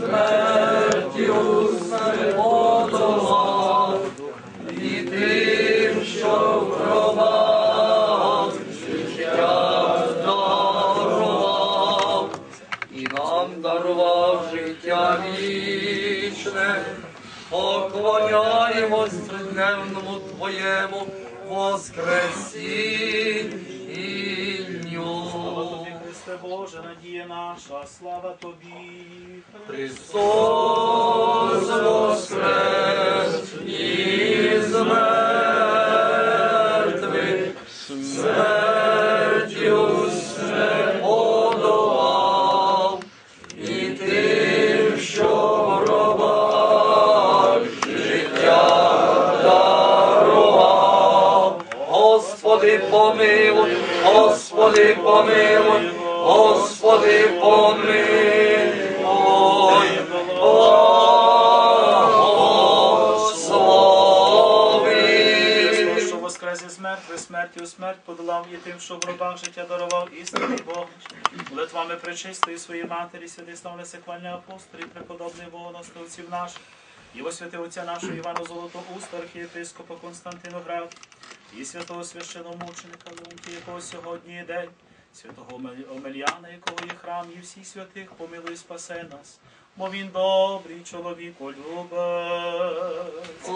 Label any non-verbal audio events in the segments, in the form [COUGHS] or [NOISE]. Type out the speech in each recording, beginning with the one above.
нареченої не бійтеся. І тим, що в гробах життя дарував, і нам дарував життя вічне, поклоняємось дневному Твоєму воскресінню. Христе Боже, надія наша, слава Тобі. Христос воскрес смертю смерть подолав і тим, що в гробах життя дарував істинний Бог. Молитвами пречистої своєї матері, святий славне секвальні апостолі, преподобний богоносновців наш, і освяти отця нашого Івана Золотоуста, архієпископа Константиноград, і святого священомученика Леонтія, якого сьогодні день, святого Омель- Омельяна, якого є храм, і всіх святих, помилуй спасе нас, бо він добрий чоловіко любець.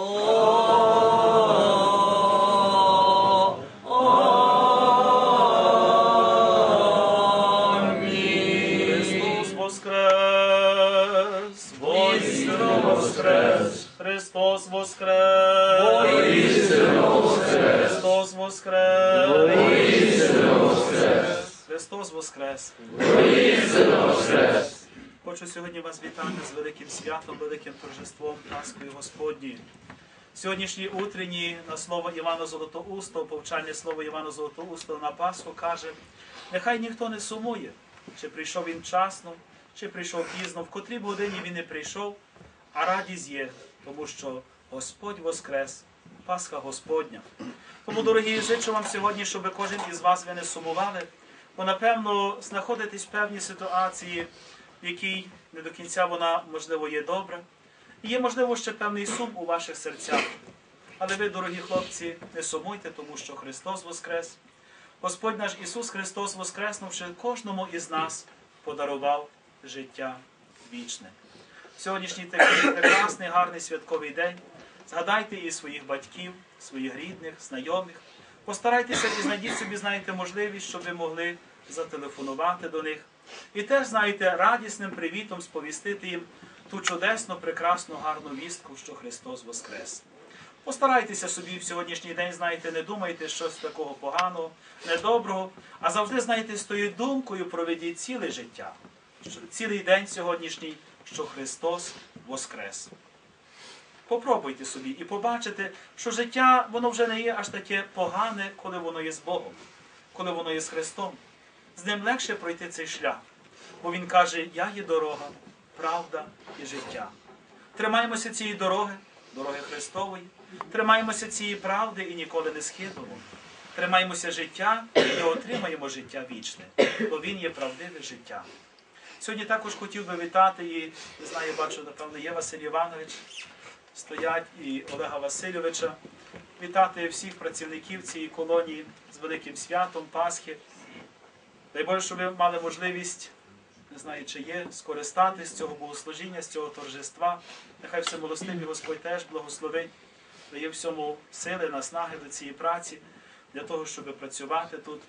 Христос воскрес! Воістину воскрес! Христос воскрес! Воістину воскрес! Христос воскрес! Воістину воскрес! Христос воскрес! Воскрес! Хочу сьогодні вас вітати з великим святом, великим торжеством Пасхою Господньої. Сьогоднішній утренній на слово Івана Золотоустого, повчальне слово Івана Золотоустого на Пасху каже: нехай ніхто не сумує, чи прийшов він вчасно, чи прийшов пізно, в котрій годині він не прийшов, а радість є, тому що Господь Воскрес, Пасха Господня. Тому, дорогі, зичу вам сьогодні, щоб кожен із вас ви не сумували, бо напевно знаходитесь в певній ситуації, в якій не до кінця вона, можливо, є добра. І є, можливо, ще певний сум у ваших серцях. Але ви, дорогі хлопці, не сумуйте, тому що Христос Воскрес. Господь наш Ісус Христос, Воскреснувши кожному із нас, подарував життя вічне. Сьогоднішній такий прекрасний, гарний святковий день. Згадайте і своїх батьків, своїх рідних, знайомих. Постарайтеся і знайдіть собі, знаєте, можливість, щоб ви могли зателефонувати до них. І теж, знаєте, радісним привітом сповістити їм ту чудесну, прекрасну, гарну вістку, що Христос Воскрес. Постарайтеся собі в сьогоднішній день, знаєте, не думайте щось такого поганого, недоброго, а завжди, знаєте, з тою думкою проведіть ціле життя, цілий день сьогоднішній, що Христос Воскрес. Попробуйте собі і побачите, що життя воно вже не є аж таке погане, коли воно є з Богом, коли воно є з Христом. З ним легше пройти цей шлях. Бо Він каже, я є дорога, правда і життя. Тримаємося цієї дороги, дороги Христової, тримаємося цієї правди і ніколи не схибимо. Тримаємося життя і отримаємо життя вічне, бо Він є правдиве життя. Сьогодні також хотів би вітати і не знаю, бачу, напевно, є Василь Іванович, стоять і Олега Васильовича. Вітати всіх працівників цієї колонії з великим святом Пасхи. Дай Боже, щоб ви мали можливість, не знаю, чи є, скористатись цього богослужіння, з цього торжества. Нехай всемилостивий Господь теж благословить, дає всьому сили, наснаги до цієї праці, для того, щоб працювати тут.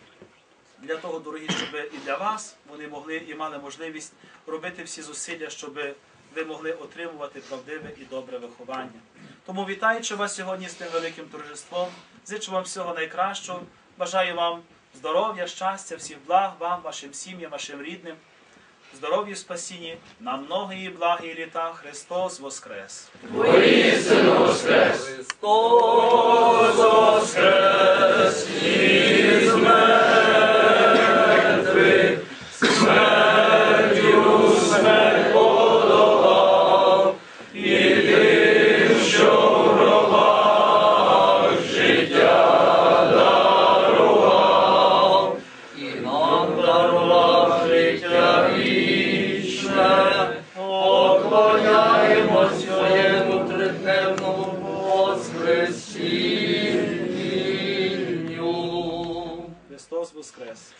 Для того, дорогі, щоб і для вас вони могли і мали можливість робити всі зусилля, щоб ви могли отримувати правдиве і добре виховання. Тому вітаючи вас сьогодні з тим великим торжеством, зичу вам всього найкращого, бажаю вам здоров'я, щастя, всіх благ вам, вашим сім'ям, вашим рідним, здоров'я, спасіння, на многії благі літа Христос Воскрес! Воістину воскрес! Христос воскрес із Jesus cresce.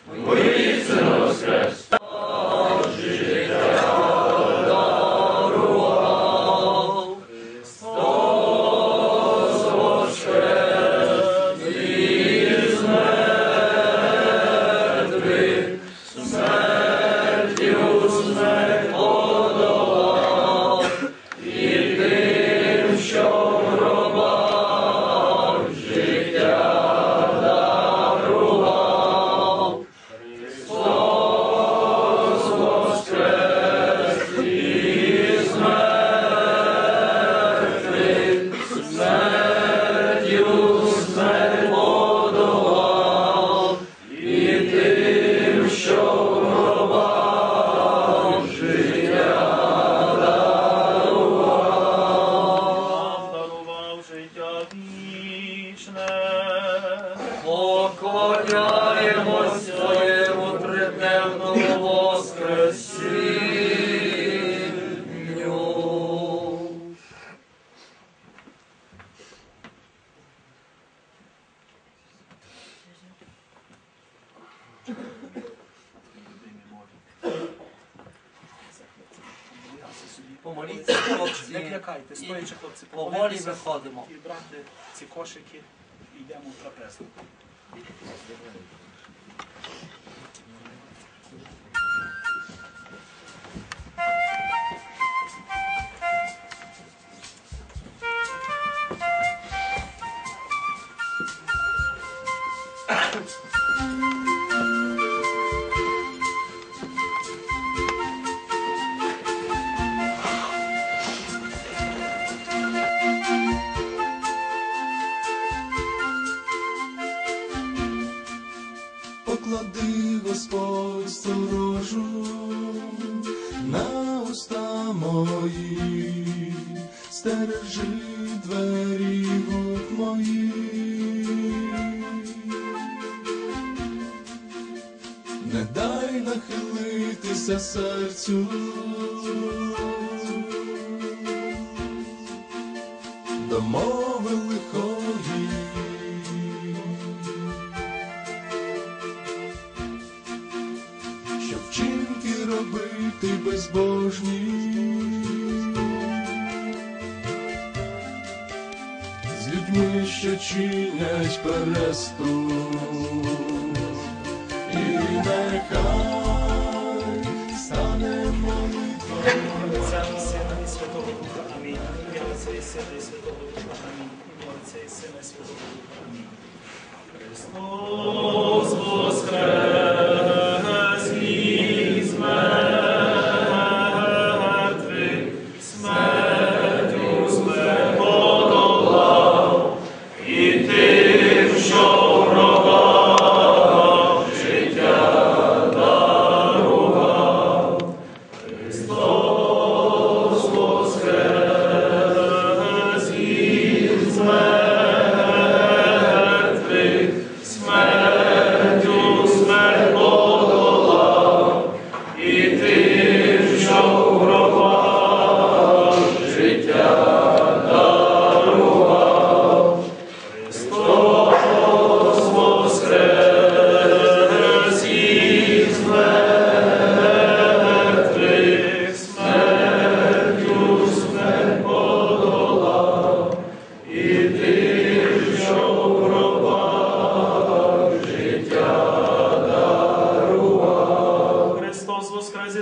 Собі. [COUGHS] хлопці. Не хлопці. стоячи хлопці, Поволі виходимо. і брати ці кошики і йдемо в трапезу. Поклади Господь сторожу на уста мої, стережи двері губ мої. Не дай нахилитися серцю. До мови лихої. Робити безбожні, з людьми, що чинять переступ, і нехай стане молитва. Сина і Святого Духа. Амінь. Отця і Сина Святого Духа. Амінь. Сина Святого Духа. Амінь. Христос воскрес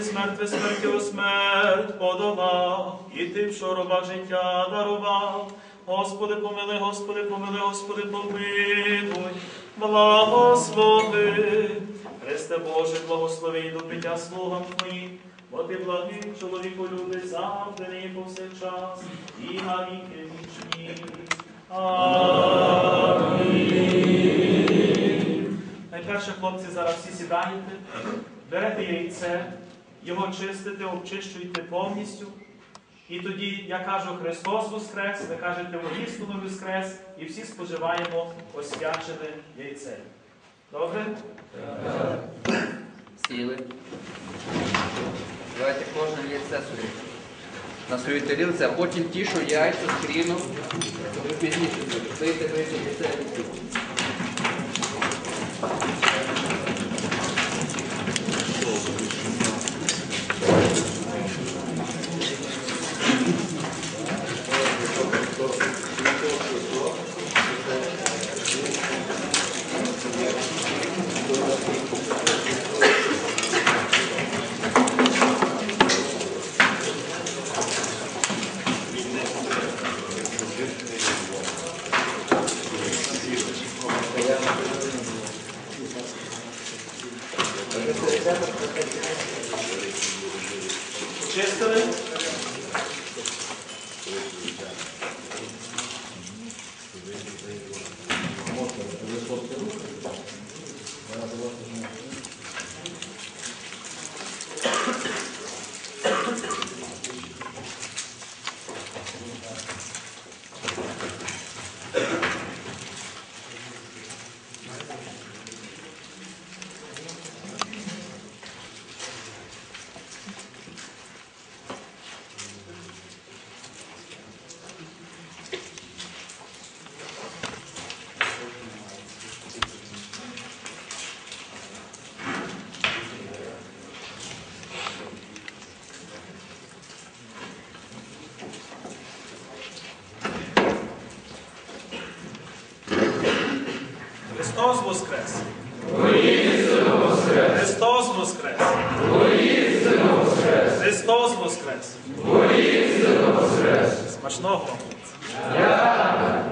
із мертвих, смерть подолав, і тим, що в гробах життя дарував. Господи, помили, Господи, помили, Господи, помилуй, благослови. Христе Боже, благослови до пиття слугам Твоїм, бо Ти благий чоловіку любить завжди і повсякчас, і на віки вічні. Амінь. Найперше, хлопці, зараз всі сідаєте, берете яйце, його чистите, обчищуєте повністю. І тоді я кажу Христос Воскрес, ви кажете воістину Воскрес, і всі споживаємо освячене яйце. Добре? Сіли. Давайте кожне яйце собі. На свою тарілці, а потім ті, що яйця з хріном, ви пізніше будете. Пийте, пийте яйце. Христос Воскрес! Христос Воскрес! Смачного вам!